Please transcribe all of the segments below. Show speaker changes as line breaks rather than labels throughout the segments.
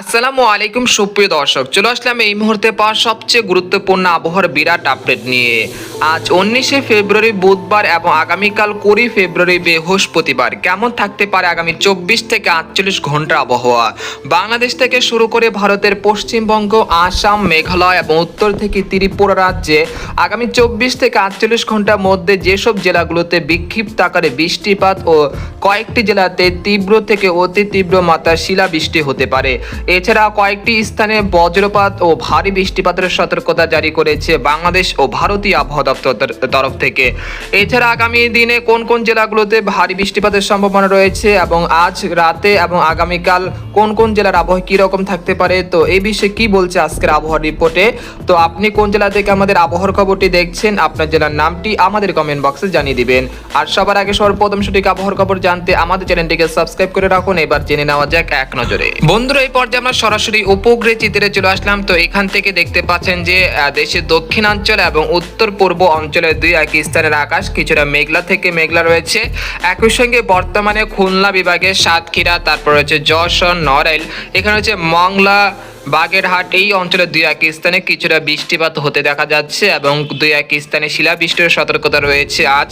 আসসালামু আলাইকুম, সুপ্রিয় দর্শক। চলে আসলাম এই মুহূর্তে পাওয়া সবচেয়ে গুরুত্বপূর্ণ আবহাওয়ার বিরাট আপডেট নিয়ে। আজ উনিশে ফেব্রুয়ারি বুধবার এবং আগামীকাল কুড়ি ফেব্রুয়ারি বৃহস্পতিবার। কেমন থাকতে পারে আগামী চব্বিশ থেকে আটচল্লিশ ঘণ্টা আবহাওয়া? বাংলাদেশ থেকে শুরু করে ভারতের পশ্চিমবঙ্গ, আসাম, মেঘালয় এবং উত্তর থেকে ত্রিপুরা রাজ্যে আগামী চব্বিশ থেকে আটচল্লিশ ঘণ্টার মধ্যে যেসব জেলাগুলোতে বিক্ষিপ্ত আকারে বৃষ্টিপাত ও কয়েকটি জেলাতে তীব্র থেকে অতি তীব্র মাত্রার শিলাবৃষ্টি হতে পারে। এছাড়া কয়েকটি স্থানে বজ্রপাত ও ভারী বৃষ্টিপাতের সতর্কতা জারি করেছে বাংলাদেশ ও ভারতীয় আবহাওয়া দপ্তর তরফ থেকে। এছাড়া আগামী দিনে কোন কোন জেলাগুলোতে ভারী বৃষ্টিপাতের সম্ভাবনা রয়েছে এবং আজ রাতে এবং আগামীকাল কোন কোন জেলার আবহাওয়া কী রকম থাকতে পারে? তো এই বিষয়ে কি বলছে আজকের আবহাওয়া রিপোর্টে? তো আপনি কোন জেলা থেকে আমাদের আবহাওয়ার খবরটি দেখছেন, আপনার জেলার নামটি আমাদের কমেন্ট বক্সে জানিয়ে দিবেন। আর সবার আগে সর্বপ্রথম সঠিক আবহাওয়ার খবর জানতে আমাদের চ্যানেলটিকে সাবস্ক্রাইব করে রাখুন। এবার জেনে নেওয়া যাক এক নজরে। বন্ধুরা, এই পর্যায়ে আমরা সরাসরি উপগ্রহ চিত্রে চলে আসলাম। তো এখান থেকে দেখতে পাচ্ছেন যে দেশের দক্ষিণাঞ্চল এবং উত্তর পূর্ব অঞ্চলের দুই একই স্থানের আকাশ কিছুটা মেঘলা থেকে মেঘলা রয়েছে। একই সঙ্গে বর্তমানে খুলনা বিভাগে সাতক্ষীরা, তারপর রয়েছে যশোর, নড়াইল, এখানে হচ্ছে মংলা বাগেরহাট এই অঞ্চলের দুই এক স্থানে কিছুটা বৃষ্টিপাত হতে দেখা যাচ্ছে এবং দুই এক স্থানে শিলাবৃষ্টির সতর্কতা রয়েছে আজ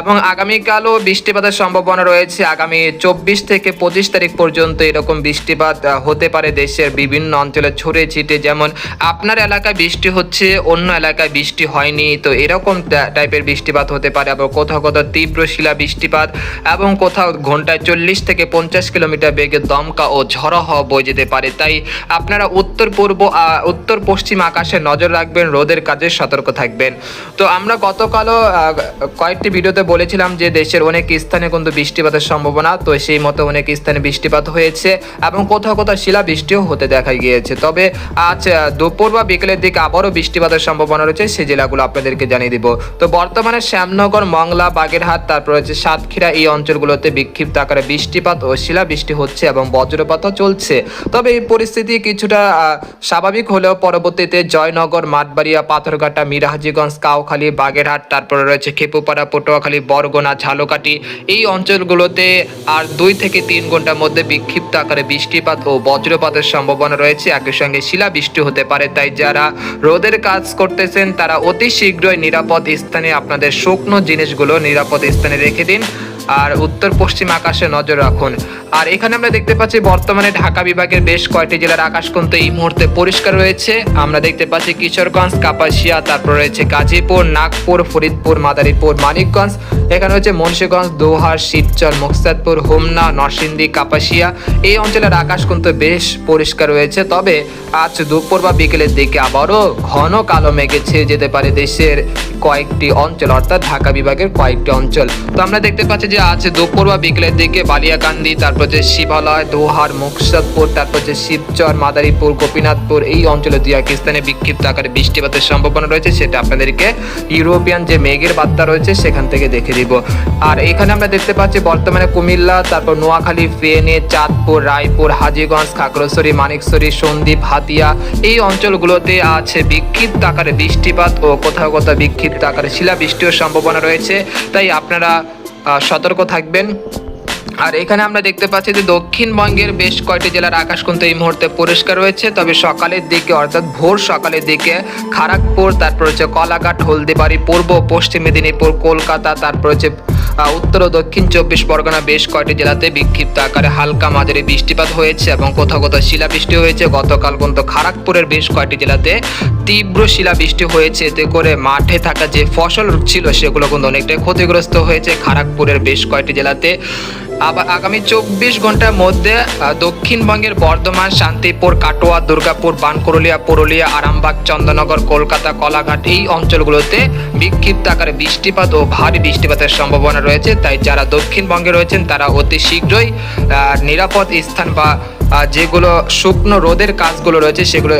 এবং আগামীকালও বৃষ্টিপাতের সম্ভাবনা রয়েছে। আগামী চব্বিশ থেকে পঁচিশ তারিখ পর্যন্ত এরকম বৃষ্টিপাত হতে পারে দেশের বিভিন্ন অঞ্চলে ছড়িয়ে ছিটে যেমন আপনার এলাকায় বৃষ্টি হচ্ছে, অন্য এলাকায় বৃষ্টি হয়নি, তো এরকম টাইপের বৃষ্টিপাত হতে পারে। আবার কোথাও কোথাও তীব্র শিলা বৃষ্টিপাত এবং কোথাও ঘন্টায় চল্লিশ থেকে পঞ্চাশ কিলোমিটার বেগে দমকা ও ঝড়ো হওয়া বয়ে যেতে পারে। তাই আপনারা উত্তর পূর্ব উত্তর পশ্চিম আকাশে নজর রাখবেন, রোদের কাজে সতর্ক থাকবেন। তো আমরা গতকালও কয়েকটি ভিডিওতে বলেছিলাম যে দেশের অনেক স্থানে কিন্তু বৃষ্টিপাতের সম্ভাবনা, তো সেই মতো অনেক স্থানে বৃষ্টিপাত হয়েছে এবং কোথাও কোথাও শিলা বৃষ্টিও হতে দেখা গিয়েছে। তবে আজ দুপুর বা বিকেলের দিকে আবারও বৃষ্টিপাতের সম্ভাবনা রয়েছে সেই জেলাগুলো আপনাদেরকে জানিয়ে দিব। তো বর্তমানে শ্যামনগর, মংলা, বাগেরহাট, তারপর হচ্ছে সাতক্ষীরা এই অঞ্চলগুলোতে বিক্ষিপ্ত আকারে বৃষ্টিপাত ও শিলাবৃষ্টি হচ্ছে এবং বজ্রপাতও চলছে। তবে এই পরিস্থিতি কিছুটা আহ, স্বাভাবিক হলেও পরবর্তীতে জয়নগর মাঠবাড়িয়া পাথরঘাটা মিরাহাজিগঞ্জ কাউখালী বাগেরহাট তারপরে রয়েছে খেপুপাড়া পটুয়াখালী বরগোনা ঝালকাঠি। এই অঞ্চলগুলোতে আর দুই থেকে তিন ঘণ্টার মধ্যে বিক্ষিপ্ত আকারে বৃষ্টিপাত ও বজ্রপাতের সম্ভাবনা রয়েছে। একই সঙ্গে শিলাবৃষ্টি হতে পারে। তাই যারা রোদের কাজ করতেছেন তারা অতি শীঘ্রই নিরাপদ স্থানে আপনাদের শুকনো জিনিসগুলো নিরাপদ স্থানে রেখে দিন। আর উত্তর পশ্চিম আকাশে নজর রাখুন। আর এখানে আমরা দেখতে পাচ্ছি বর্তমানে ঢাকা বিভাগের বেশ কয়েকটি জেলার আকাশ কিন্তু এই মুহূর্তে পরিষ্কার রয়েছে। আমরা দেখতে পাচ্ছি কিশোরগঞ্জ, কাপাসিয়া, তারপর রয়েছে গাজীপুর, নাগপুর, ফরিদপুর, মাদারীপুর, মানিকগঞ্জ। এখানে রয়েছে মুন্সীগঞ্জ, দোহার, শিবচর, মুকসাদপুর, হোমনা, নরসিংদী, কাপাসিয়া। এই অঞ্চলের আকাশ কিন্তু বেশ পরিষ্কার রয়েছে। তবে আজ দুপুর বা বিকেলের দিকে আবারও ঘন কালো মেঘে ছেয়ে যেতে পারে দেশের কয়েকটি অঞ্চল, অর্থাৎ ঢাকা বিভাগের কয়েকটি অঞ্চল। তো আমরা দেখতে পাচ্ছি যে আজ দুপুর বা বিকেলের দিকে বালিয়াকান্দি, তারপর যে শিবালয়, দোহার, মুকসাদপুর, তারপর যে শিবচর, মাদারীপুর, গোপীনাথপুর এই অঞ্চলে দুই এক স্থানে বিক্ষিপ্ত আকারে বৃষ্টিপাতের সম্ভাবনা রয়েছে সেটা আপনাদেরকে ইউরোপিয়ান যে মেঘের বার্তা রয়েছে সেখান থেকে দেখে দিব। আর এখানে আমরা দেখতে পাচ্ছি বর্তমানে কুমিল্লা, তারপর নোয়াখালী, ফেনী, চাঁদপুর, রায়পুর, হাজীগঞ্জ, খাগড়াছড়ি, মানিকছড়ি, সন্দ্বীপ, হাতিয়া এই অঞ্চলগুলোতে আছে বিক্ষিপ্ত আকারে বৃষ্টিপাত ও কোথাও কোথাও বিক্ষিপ্ত আকারে শিলাবৃষ্টির সম্ভাবনা রয়েছে, তাই আপনারা সতর্ক থাকবেন। আর এখানে আমরা দেখতে পাচ্ছি যে দক্ষিণবঙ্গের বেশ কয়টি জেলার আকাশ কিন্তু এই মুহূর্তে পরিষ্কার রয়েছে, তবে সকালের দিকে, অর্থাৎ ভোর সকালের দিকে, খারাগপুর, তারপর হচ্ছে কলাঘাট, হলদিবাড়ি, পূর্ব, পশ্চিম মেদিনীপুর, কলকাতা, তারপর হচ্ছে উত্তর ও দক্ষিণ চব্বিশ পরগনা বেশ কয়টি জেলাতে বিক্ষিপ্ত আকারে হালকা মাঝারি বৃষ্টিপাত হয়েছে এবং কোথাও কোথাও শিলাবৃষ্টি হয়েছে। গতকাল পর্যন্ত খড়গপুরের বেশ কয়টি জেলাতে তীব্র শিলাবৃষ্টি হয়েছে। এতে করে মাঠে থাকা যে ফসল ছিল, সেগুলো কিন্তু অনেকটাই ক্ষতিগ্রস্ত হয়েছে। খড়গপুরের বেশ কয়টি জেলাতে আবার আগামী চব্বিশ ঘণ্টার মধ্যে দক্ষিণবঙ্গের বর্ধমান, শান্তিপুর, কাটোয়া, দুর্গাপুর বানকুরুলিয়া পুরুলিয়া, আরামবাগ চন্দ্রনগর কলকাতা, কলাঘাট এই অঞ্চলগুলোতে বিক্ষিপ্ত আকারে বৃষ্টিপাত ও ভারী বৃষ্টিপাতের সম্ভাবনা রয়েছে। তাই যারা দক্ষিণবঙ্গে রয়েছেন, তারা অতি শীঘ্রই নিরাপদ স্থান বা যেগুলো শুকনো রোদের কাজগুলো রয়েছে, সেগুলো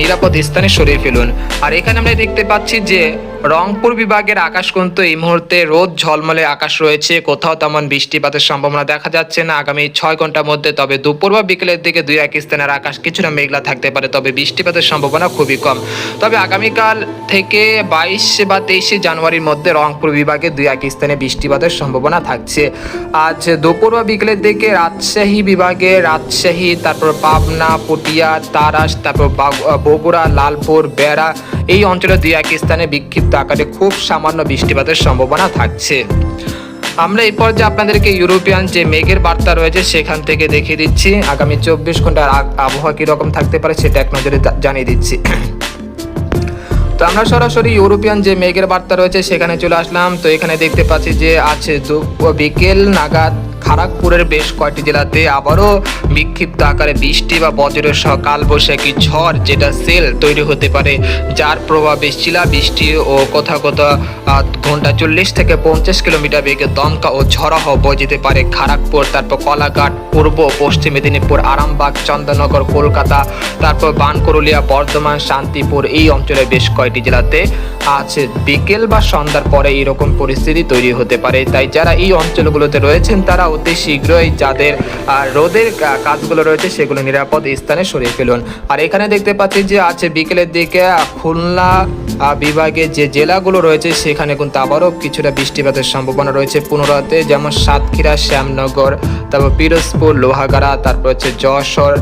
নিরাপদ স্থানে সরিয়ে ফেলুন। আর এখানে আমরা দেখতে পাচ্ছি যে, রংপুর বিভাগের আকাশ কিন্তু এই মুহূর্তে রোদ ঝলমলে আকাশ রয়েছে। কোথাও তেমন বৃষ্টিপাতের সম্ভাবনা দেখা যাচ্ছে না। আগামী ছয় ঘণ্টার মধ্যে, তবে দুপুর বা বিকেলের দিকে দুই এক স্থানের আকাশ কিছুটা মেঘলা থাকতে পারে, তবে বৃষ্টিপাতের সম্ভাবনা খুবই কম। তবে আগামীকাল থেকে বাইশে বা তেইশে জানুয়ারির মধ্যে রংপুর বিভাগে দুই এক স্থানে বৃষ্টিপাতের সম্ভাবনা থাকছে। আজ দুপুর বা বিকেলের দিকে রাজশাহী বিভাগে, রাজশাহী তারপর পাবনা, পটিয়া, তারাস, তারপর বগুড়া, লালপুর, বেড়া এই অঞ্চলে দুই এক স্থানে বিক্ষিপ্ত আকারে খুব সামান্য বৃষ্টিপাতের সম্ভাবনা থাকছে। আমরা এই পর্যায়ে আপনাদেরকে ইউরোপিয়ান যে মেঘের বার্তা রয়েছে সেখান থেকে দেখিয়ে দিচ্ছি। আগামী চব্বিশ ঘণ্টার আবহাওয়া কীরকম থাকতে পারে সেটা এক নজরে জানিয়ে দিচ্ছি। তো আমরা সরাসরি ইউরোপিয়ান যে মেঘের বার্তা রয়েছে সেখানে চলে আসলাম। তো এখানে দেখতে পাচ্ছি যে আছে বিকেল নাগাদ খড়গপুরের বেশ কয়েকটি জেলাতে আবারও বিক্ষিপ্ত আকারে বৃষ্টি বা বজ্রের সহ কালবৈশাখী ঝড় যেটা সেল তৈরি হতে পারে, যার প্রভাবে শিলা বৃষ্টি ও কোথাও কোথাও ঘণ্টা চল্লিশ থেকে পঞ্চাশ কিলোমিটার বেগে দমকা ও হওয়া বয়ে যেতে পারে খড়গপুর তারপর কলাঘাট, পূর্ব পশ্চিম মেদিনীপুর, আরামবাগ চন্দননগর কলকাতা, তারপর বানকরুলিয়া, বর্ধমান, শান্তিপুর এই অঞ্চলের বেশ কয়েকটি জেলাতে আছে বিকেল বা সন্ধ্যার পরে এরকম পরিস্থিতি তৈরি হতে পারে। তাই যারা এই অঞ্চলগুলোতে রয়েছেন তারা অতি শীঘ্রই যাদের রোদের কাজগুলো রয়েছে সেগুলো নিরাপদ স্থানে সরিয়ে ফেলুন। আর এখানে দেখতে পাচ্ছি যে আছে বিকেলের দিকে খুলনা বিভাগে যে জেলাগুলো রয়েছে, সেখানে কিন্তু আবারও কিছুটা বৃষ্টিপাতের সম্ভাবনা রয়েছে। পুনরাতে যেমন সাতক্ষীরা, শ্যামনগর, তারপর পিরোজপুর, লোহাগাড়া, তারপর হচ্ছে যশোর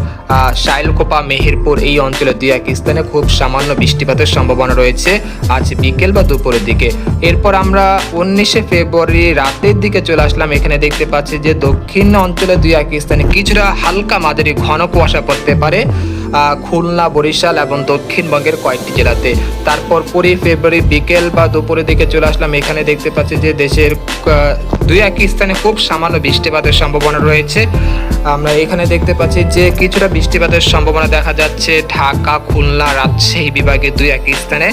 শাইলকোপা, মেহেরপুর, এই অঞ্চলে দুই এক স্থানে খুব সামান্য বৃষ্টিপাতের সম্ভাবনা রয়েছে আজ বিকেল বা দুপুরের দিকে। এরপর আমরা উনিশে ফেব্রুয়ারি রাতের দিকে চলে আসলাম। এখানে দেখতে পাচ্ছি যে দক্ষিণ অঞ্চলে দুই এক স্থানে কিছুটা হালকা মাঝারি ঘন কুয়াশা পড়তে পারে। খুলনা, বরিশাল এবং দক্ষিণবঙ্গের কয়েকটি জেলাতে। তারপর কুড়ি ফেব্রুয়ারি বিকেল বা দুপুরের দিকে চলে আসলাম। এখানে দেখতে পাচ্ছি যে দেশের দুই এক স্থানে খুব সামান্য বৃষ্টিপাতের সম্ভাবনা রয়েছে। আমরা এখানে দেখতে পাচ্ছি যে কিছুটা বৃষ্টিপাতের সম্ভাবনা দেখা যাচ্ছে ঢাকা, খুলনা, রাজশাহী বিভাগে দুই এক স্থানে।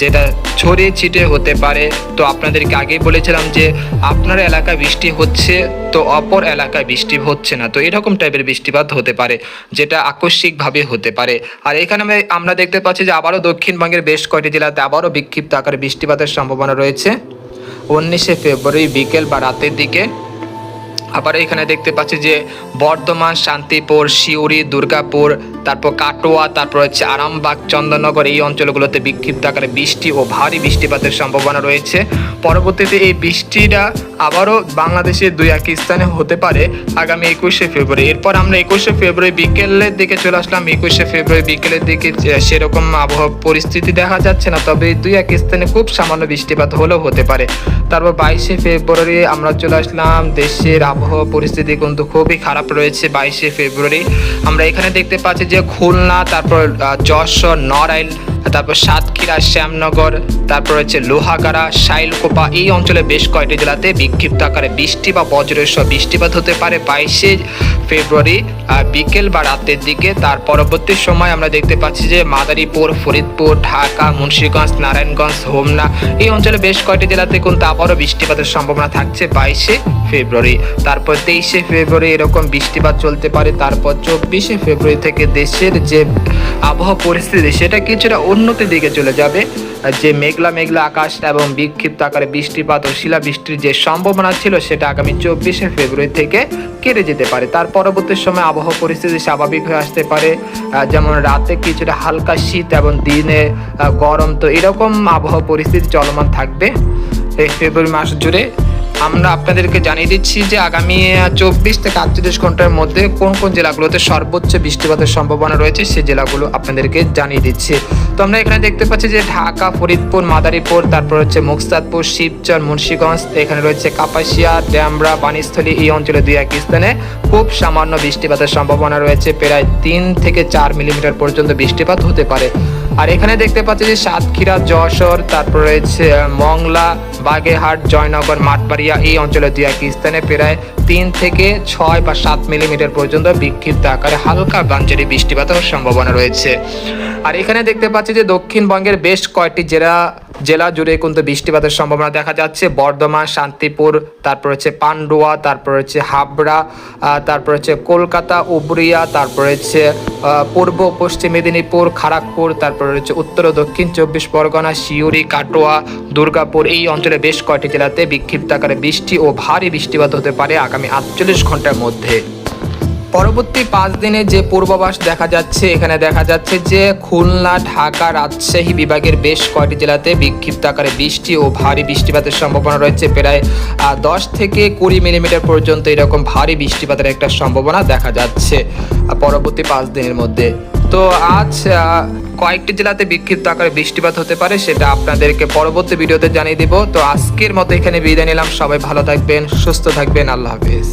যেটা ছড়িয়ে ছিটিয়ে হতে পারে। তো আপনাদেরকে আগেই বলেছিলাম যে আপনার এলাকায় বৃষ্টি হচ্ছে, তো অপর এলাকায় বৃষ্টি হচ্ছে না। তো এরকম টাইপের বৃষ্টিপাত হতে পারে, যেটা আকস্মিকভাবে হতে পারে। আর এখানে আমরা- দেখতে পাচ্ছি যে আবারও দক্ষিণবঙ্গের বেশ কয়টি জেলাতে আবারও বিক্ষিপ্ত আকারে বৃষ্টিপাতের সম্ভাবনা রয়েছে। উনিশে ফেব্রুয়ারি বিকেল বা রাতের দিকে আবার এখানে দেখতে পাচ্ছি যে বর্ধমান, শান্তিপুর, সিউড়ি, দুর্গাপুর, তারপর কাটোয়া, তারপর হচ্ছে আরামবাগ, চন্দননগর এই অঞ্চলগুলোতে বিক্ষিপ্ত আকারে বৃষ্টি ও ভারী বৃষ্টিপাতের সম্ভাবনা রয়েছে। পরবর্তীতে এই বৃষ্টিটা আবারও বাংলাদেশের দুই এক স্থানে হতে পারে আগামী একুশে ফেব্রুয়ারি। এরপর আমরা একুশে ফেব্রুয়ারি বিকেলের দিকে চলে আসলাম। একুশে ফেব্রুয়ারি বিকেলের দিকে সেরকম আবহাওয়া পরিস্থিতি দেখা যাচ্ছে না, তবে দুই এক স্থানে খুব সামান্য বৃষ্টিপাত হলেও হতে পারে। তারপর বাইশে ফেব্রুয়ারি আমরা চলে আসলাম। দেশের আবহাওয়া পরিস্থিতি কিন্তু খুবই খারাপ রয়েছে বাইশে ফেব্রুয়ারি। আমরা এখানে দেখতে পাচ্ছি যে খুলনা, তারপর যশোর, নড়াইল তারপর সাতক্ষীরা, শ্যামনগর, তারপর হচ্ছে লোহাগাড়া, শাইলকোপা, এই অঞ্চলে বেশ কয়েকটি জেলাতে বিক্ষিপ্ত আকারে বৃষ্টি বা বজ্রের সহ বৃষ্টিপাত হতে পারে। বাইশে ফেব্রুয়ারি বিকেল বা রাতের দিকে। তার পরবর্তী সময় আমরা দেখতে পাচ্ছি যে মাদারীপুর, ফরিদপুর, ঢাকা, মুন্সীগঞ্জ, নারায়ণগঞ্জ, হোমনা এই অঞ্চলে বেশ কয়েকটি জেলাতে কিন্তু আবারও বৃষ্টিপাতের সম্ভাবনা থাকছে বাইশে ফেব্রুয়ারি। তারপর তেইশে ফেব্রুয়ারি এরকম বৃষ্টিপাত চলতে পারে। তারপর চব্বিশে ফেব্রুয়ারি থেকে দেশের যে আবহাওয়া পরিস্থিতি, সেটা কিছুটা উন্নতির দিকে চলে যাবে। যে মেঘলা মেঘলা আকাশ এবং বিক্ষিপ্ত আকারে বৃষ্টিপাত ও শিলা বৃষ্টির যে সম্ভাবনা ছিল, সেটা আগামী চব্বিশে ফেব্রুয়ারি থেকে কেটে যেতে পারে। তার পরবর্তী সময় আবহাওয়া পরিস্থিতি স্বাভাবিক হয়ে আসতে পারে। যেমন রাতে কিছুটা হালকা শীত এবং দিনে গরম, তো এরকম আবহাওয়া পরিস্থিতি চলমান থাকবে। এই ফেব্রুয়ারি মাস জুড়ে আমরা আপনাদেরকে জানিয়ে দিচ্ছি যে আগামী চব্বিশ থেকে আটচল্লিশ ঘণ্টার মধ্যে কোন কোন জেলাগুলোতে সর্বোচ্চ বৃষ্টিপাতের সম্ভাবনা রয়েছে সেই জেলাগুলো আপনাদেরকে জানিয়ে দিচ্ছি। তো আমরা এখানে দেখতে পাচ্ছি যে ঢাকা, ফরিদপুর, মাদারীপুর, তারপর হচ্ছে মুকসাদপুর শিবচর, মুন্সীগঞ্জ, এখানে রয়েছে কাপাসিয়া, ড্যামরা, বাণীস্থলী এই অঞ্চলে দুই এক স্থানে খুব সামান্য বৃষ্টিপাতের সম্ভাবনা রয়েছে। প্রায় তিন থেকে চার মিলিমিটার পর্যন্ত বৃষ্টিপাত হতে পারে। আর এখানে দেখতে পাচ্ছি যে সাতক্ষীরা, যশোর, তারপর রয়েছে মংলা, বাগেরহাট, জয়নগর মাঠবাড়িয়া এই অঞ্চলে দুই এক স্থানে প্রায় তিন থেকে ছয় বা সাত মিলিমিটার পর্যন্ত বিক্ষিপ্ত আকারে হালকা বাঞ্চারি বৃষ্টিপাতের সম্ভাবনা রয়েছে। আর এখানে দেখতে পাচ্ছি যে দক্ষিণবঙ্গের বেশ কয়েকটি জেলা জেলা জুড়ে কিন্তু বৃষ্টিপাতের সম্ভাবনা দেখা যাচ্ছে। বর্ধমান, শান্তিপুর, তারপর হচ্ছে পান্ডুয়া, তারপর হচ্ছে হাবড়া তারপর হচ্ছে কলকাতা, উবরিয়া, তারপর হচ্ছে পূর্ব, পশ্চিম মেদিনীপুর খড়গপুর তারপর হচ্ছে উত্তর ও দক্ষিণ চব্বিশ পরগনা শিউরি কাটোয়া, দুর্গাপুর এই অঞ্চলে বেশ কয়েকটি জেলাতে বিক্ষিপ্ত আকারে বৃষ্টি ও ভারী বৃষ্টিপাত হতে পারে আগামী আটচল্লিশ ঘণ্টার মধ্যে। পরবর্তী পাঁচ দিনে যে পূর্বাভাস দেখা যাচ্ছে, এখানে দেখা যাচ্ছে যে খুলনা, ঢাকা, রাজশাহী বিভাগের বেশ কয়টি জেলাতে বিক্ষিপ্ত আকারে বৃষ্টি ও ভারী বৃষ্টিপাতের সম্ভাবনা রয়েছে। প্রায় দশ থেকে কুড়ি মিলিমিটার পর্যন্ত এরকম ভারী বৃষ্টিপাতের একটা সম্ভাবনা দেখা যাচ্ছে পরবর্তী পাঁচ দিনের মধ্যে। তো আজ কয়েকটি জেলাতে বিক্ষিপ্ত আকারে বৃষ্টিপাত হতে পারে, সেটা আপনাদেরকে পরবর্তী ভিডিওতে জানিয়ে দিব। তো আজকের মতো এখানে বিদায় নিলাম। সবাই ভালো থাকবেন, সুস্থ থাকবেন। আল্লাহ হাফিজ।